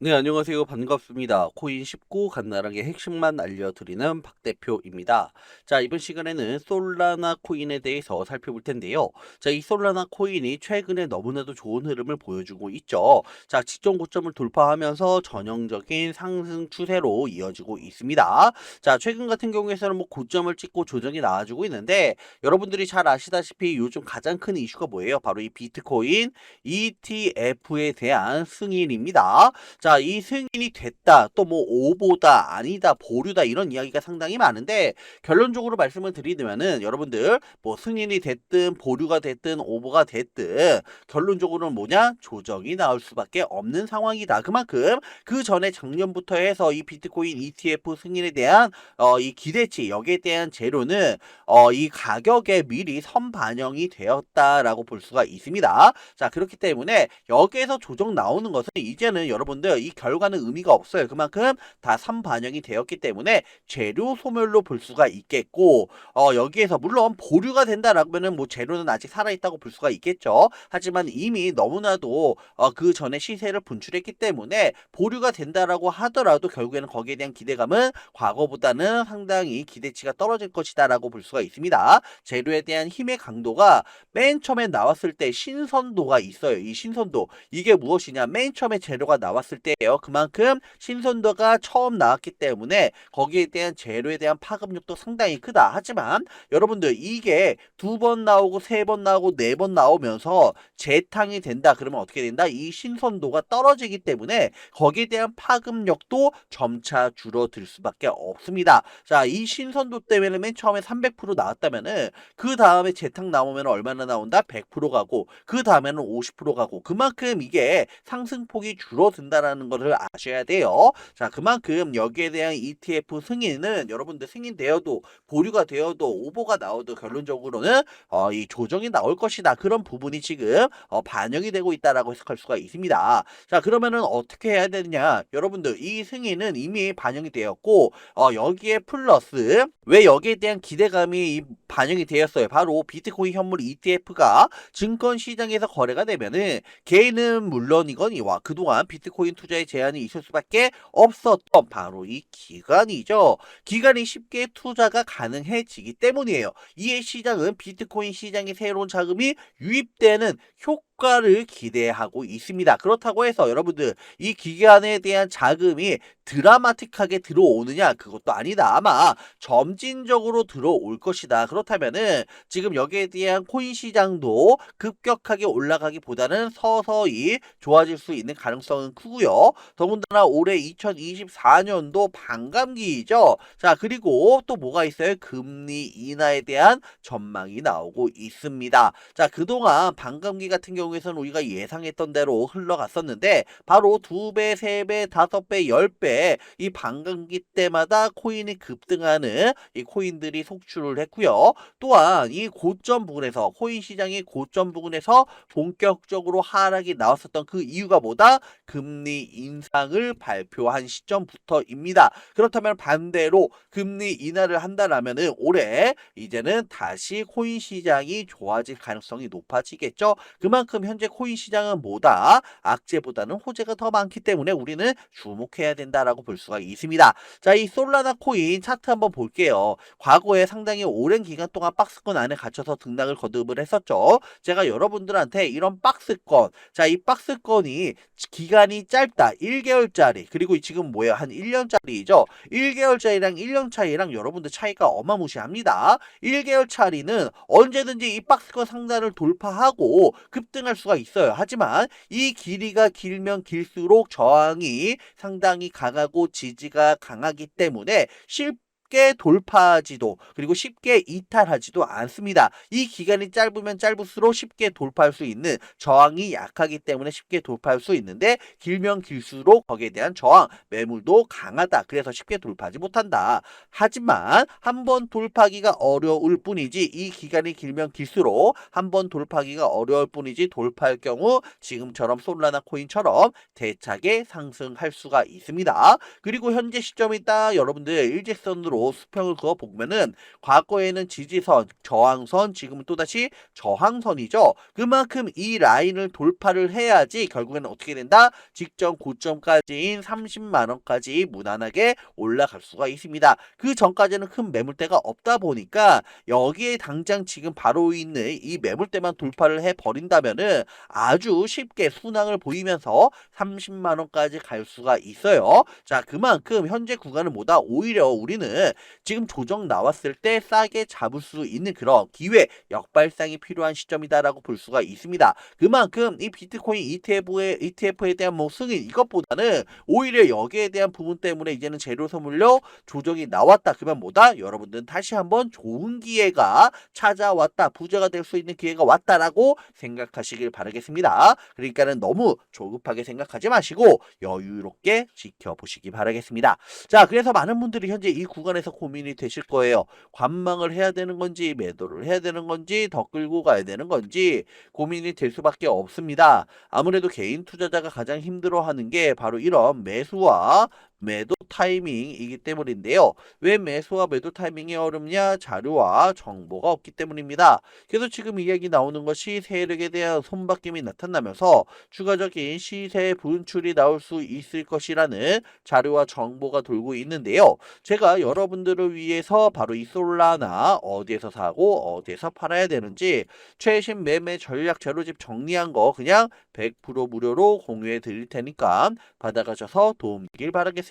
네, 안녕하세요. 반갑습니다. 코인 쉽고 간단하게 핵심만 알려드리는 박 대표입니다. 자, 이번 시간에는 솔라나 코인에 대해서 살펴볼 텐데요. 자, 이 솔라나 코인이 최근에 너무나도 좋은 흐름을 보여주고 있죠. 자, 직전 고점을 돌파하면서 전형적인 상승 추세로 이어지고 있습니다. 자, 최근 같은 경우에서는 뭐 고점을 찍고 조정이 나와주고 있는데 여러분들이 잘 아시다시피 요즘 가장 큰 이슈가 뭐예요? 바로 이 비트코인 ETF에 대한 승인입니다. 자, 이 승인이 됐다, 또 뭐 오보다, 아니다, 보류다 이런 이야기가 상당히 많은데 결론적으로 말씀을 드리면은 여러분들 뭐 승인이 됐든 보류가 됐든 오보가 됐든 결론적으로는 뭐냐 조정이 나올 수밖에 없는 상황이다. 그만큼 그 전에 작년부터 해서 이 비트코인 ETF 승인에 대한 어, 이 기대치 여기에 대한 재료는 어, 이 가격에 미리 선반영이 되었다라고 볼 수가 있습니다. 자 그렇기 때문에 여기에서 조정 나오는 것은 이제는 여러분들 이 결과는 의미가 없어요. 그만큼 다 선반영이 되었기 때문에 재료 소멸로 볼 수가 있겠고 어, 여기에서 물론 보류가 된다라면은 뭐 재료는 아직 살아있다고 볼 수가 있겠죠. 하지만 이미 너무나도 어, 그 전에 시세를 분출했기 때문에 보류가 된다라고 하더라도 결국에는 거기에 대한 기대감은 과거보다는 상당히 기대치가 떨어질 것이다라고 볼 수가 있습니다. 재료에 대한 힘의 강도가 맨 처음에 나왔을 때 신선도가 있어요. 이 신선도 이게 무엇이냐? 맨 처음에 재료가 나왔을 때 예요. 그만큼 신선도가 처음 나왔기 때문에 거기에 대한 재료에 대한 파급력도 상당히 크다. 하지만 여러분들 이게 두 번 나오고 세 번 나오고 네 번 나오면서 재탕이 된다. 그러면 어떻게 된다? 이 신선도가 떨어지기 때문에 거기에 대한 파급력도 점차 줄어들 수밖에 없습니다. 자, 이 신선도 때문에 맨 처음에 300% 나왔다면은 그 다음에 재탕 나오면 얼마나 나온다? 100% 가고 그 다음에는 50% 가고 그만큼 이게 상승폭이 줄어든다라는 것을 아셔야 돼요. 자, 그만큼 여기에 대한 ETF 승인은 여러분들 승인되어도 보류가 되어도 오보가 나와도 결론적으로는 어, 이 조정이 나올 것이다. 그런 부분이 지금 어, 반영이 되고 있다라고 해석할 수가 있습니다. 자, 그러면은 어떻게 해야 되느냐? 여러분들 이 승인은 이미 반영이 되었고 어, 여기에 플러스 왜 여기에 대한 기대감이 반영이 되었어요. 바로 비트코인 현물 ETF가 증권 시장에서 거래가 되면은 개인은 물론이거니와 그동안 비트코인 투자 에 제한이 있을 수밖에 없었던 바로 이 기간이죠. 기간이 쉽게 투자가 가능해지기 때문이에요. 이에 시장은 비트코인 시장에 새로운 자금이 유입되는 효과 효과를 기대하고 있습니다. 그렇다고 해서 여러분들 이 기간에 대한 자금이 드라마틱하게 들어오느냐 그것도 아니다. 아마 점진적으로 들어올 것이다. 그렇다면은 지금 여기에 대한 코인 시장도 급격하게 올라가기보다는 서서히 좋아질 수 있는 가능성은 크고요. 더군다나 올해 2024년도 반감기이죠. 자 그리고 또 뭐가 있어요? 금리 인하에 대한 전망이 나오고 있습니다. 자 그동안 반감기 같은 경우 에서는 우리가 예상했던 대로 흘러갔었는데 바로 두 배, 세 배, 다섯 배, 열배이 반감기 때마다 코인이 급등하는 이 코인들이 속출을 했고요. 또한 이 고점 부근에서 코인 시장의 고점 부근에서 본격적으로 하락이 나왔었던 그 이유가 뭐다? 금리 인상을 발표한 시점부터입니다. 그렇다면 반대로 금리 인하를 한다라면은 올해 이제는 다시 코인 시장이 좋아질 가능성이 높아지겠죠. 그만큼 현재 코인 시장은 뭐다? 악재보다는 호재가 더 많기 때문에 우리는 주목해야 된다라고 볼 수가 있습니다. 자, 이 솔라나 코인 차트 한번 볼게요. 과거에 상당히 오랜 기간 동안 박스권 안에 갇혀서 등락을 거듭을 했었죠. 제가 여러분들한테 이런 박스권, 자, 이 박스권이 기간이 짧다. 1개월짜리. 그리고 지금 뭐예요? 한 1년짜리죠. 1개월짜리랑 1년 차이랑 여러분들 차이가 어마무시합니다. 1개월 차리는 언제든지 이 박스권 상단을 돌파하고 급등 할 수가 있어요. 하지만 이 길이가 길면 길수록 저항이 상당히 강하고 지지가 강하기 때문에 실 쉽게 돌파하지도 그리고 쉽게 이탈하지도 않습니다. 이 기간이 짧으면 짧을수록 쉽게 돌파할 수 있는 저항이 약하기 때문에 쉽게 돌파할 수 있는데 길면 길수록 거기에 대한 저항 매물도 강하다. 그래서 쉽게 돌파하지 못한다. 하지만 한 번 돌파하기가 어려울 뿐이지 이 기간이 길면 길수록 한 번 돌파하기가 어려울 뿐이지 돌파할 경우 지금처럼 솔라나 코인처럼 대차게 상승할 수가 있습니다. 그리고 현재 시점이 딱 여러분들 일직선으로 수평으로 수평을 그어 보면은 과거에는 지지선, 저항선, 지금은 또다시 저항선이죠. 그만큼 이 라인을 돌파를 해야지 결국에는 어떻게 된다? 직전 고점까지인 30만 원까지 무난하게 올라갈 수가 있습니다. 그 전까지는 큰 매물대가 없다 보니까 여기에 당장 지금 바로 있는 이 매물대만 돌파를 해 버린다면은 아주 쉽게 순항을 보이면서 30만 원까지 갈 수가 있어요. 자, 그만큼 현재 구간은 뭐다? 오히려 우리 는 지금 조정 나왔을 때 싸게 잡을 수 있는 그런 기회, 역발상이 필요한 시점이다라고 볼 수가 있습니다. 그만큼 이 비트코인 ETF에, ETF에 대한 뭐 승인 이것보다는 오히려 여기에 대한 부분 때문에 이제는 재료 선물료 조정이 나왔다. 그러면 뭐다? 여러분들은 다시 한번 좋은 기회가 찾아왔다. 부자가 될 수 있는 기회가 왔다라고 생각하시길 바라겠습니다. 그러니까는 너무 조급하게 생각하지 마시고 여유롭게 지켜보시기 바라겠습니다. 자, 그래서 많은 분들이 현재 이 구간에 서 고민이 되실 거예요. 관망을 해야 되는 건지 매도를 해야 되는 건지 더 끌고 가야 되는 건지 고민이 될 수밖에 없습니다. 아무래도 개인 투자자가 가장 힘들어하는 게 바로 이런 매수와 매도 타이밍이기 때문인데요. 왜 매수와 매도 타이밍이 어렵냐? 자료와 정보가 없기 때문입니다. 그래서 지금 이야기 나오는 것이 세력에 대한 손바뀜이 나타나면서 추가적인 시세 분출이 나올 수 있을 것이라는 자료와 정보가 돌고 있는데요. 제가 여러분들을 위해서 바로 이 솔라나 어디에서 사고 어디에서 팔아야 되는지 최신 매매 전략 자료집 정리한 거 그냥 100% 무료로 공유해 드릴 테니까 받아가셔서 도움 되길 바라겠습니다.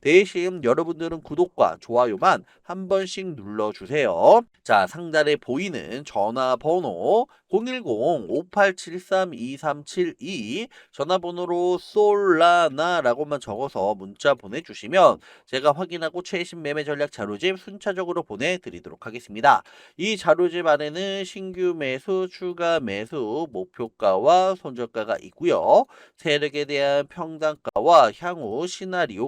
대신 여러분들은 구독과 좋아요만 한 번씩 눌러주세요. 자, 상단에 보이는 전화번호 010-5873-2372 전화번호로 솔라나라고만 적어서 문자 보내주시면 제가 확인하고 최신 매매 전략 자료집 순차적으로 보내드리도록 하겠습니다. 이 자료집 안에는 신규 매수, 추가 매수, 목표가와 손절가가 있고요. 세력에 대한 평단가와 향후 시나리오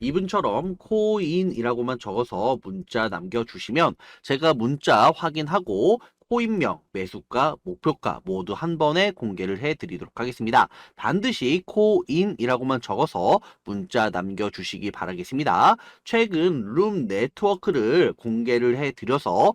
이분처럼 코인이라고만 적어서 문자 남겨주시면 제가 문자 확인하고 코인명, 매수가, 목표가 모두 한 번에 공개를 해드리도록 하겠습니다. 반드시 코인이라고만 적어서 문자 남겨주시기 바라겠습니다. 최근 룸 네트워크를 공개를 해드려서